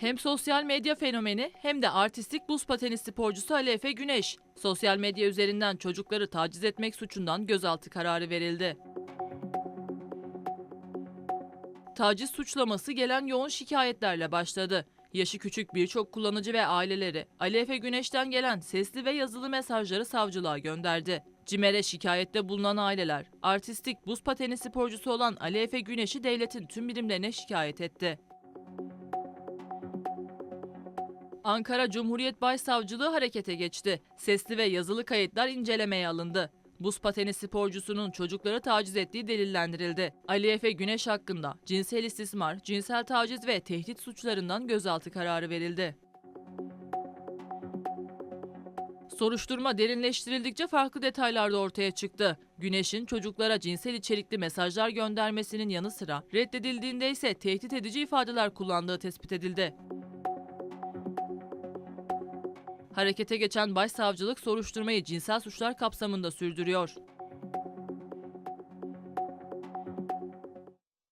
Hem sosyal medya fenomeni hem de artistik buz pateni sporcusu Ali Efe Güneş. Sosyal medya üzerinden çocukları taciz etmek suçundan gözaltı kararı verildi. Taciz suçlaması gelen yoğun şikayetlerle başladı. Yaşı küçük birçok kullanıcı ve aileleri Ali Efe Güneş'ten gelen sesli ve yazılı mesajları savcılığa gönderdi. CİMER'e şikayette bulunan aileler, artistik buz pateni sporcusu olan Ali Efe Güneş'i devletin tüm birimlerine şikayet etti. Ankara Cumhuriyet Başsavcılığı harekete geçti. Sesli ve yazılı kayıtlar incelemeye alındı. Buz pateni sporcusunun çocukları taciz ettiği delillendirildi. Ali Efe Güneş hakkında cinsel istismar, cinsel taciz ve tehdit suçlarından gözaltı kararı verildi. Soruşturma derinleştirildikçe farklı detaylar da ortaya çıktı. Güneş'in çocuklara cinsel içerikli mesajlar göndermesinin yanı sıra reddedildiğinde ise tehdit edici ifadeler kullandığı tespit edildi. Harekete geçen başsavcılık soruşturmayı cinsel suçlar kapsamında sürdürüyor.